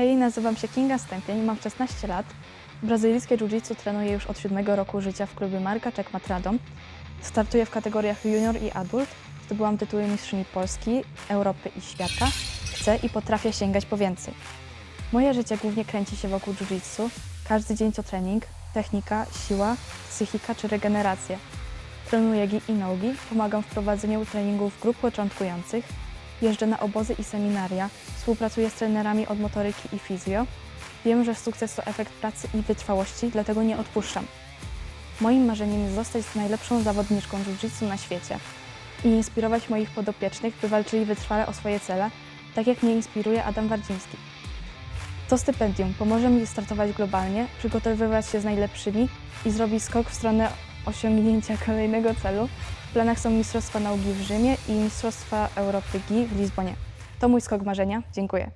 Hej, nazywam się Kinga Stępień, mam 16 lat. Brazylijskie jiu-jitsu trenuję już od 7 roku życia w klubie Marka Czekmat Radom. Startuję w kategoriach junior i adult. Zdobyłam tytuły mistrzyni Polski, Europy i świata. Chcę i potrafię sięgać po więcej. Moje życie głównie kręci się wokół jiu-jitsu. Każdy dzień to trening, technika, siła, psychika czy regeneracja. Trenuję gi i nogi, pomagam w prowadzeniu treningów grup początkujących, jeżdżę na obozy i seminaria, współpracuję z trenerami od motoryki i fizjo. Wiem, że sukces to efekt pracy i wytrwałości, dlatego nie odpuszczam. Moim marzeniem jest zostać najlepszą zawodniczką jiu-jitsu na świecie i inspirować moich podopiecznych, by walczyli wytrwale o swoje cele, tak jak mnie inspiruje Adam Wardziński. To stypendium pomoże mi startować globalnie, przygotowywać się z najlepszymi i zrobić skok w stronę osiągnięcia kolejnego celu. W planach są Mistrzostwa Nauki w Rzymie i Mistrzostwa Europy GI w Lizbonie. To mój skok marzenia. Dziękuję.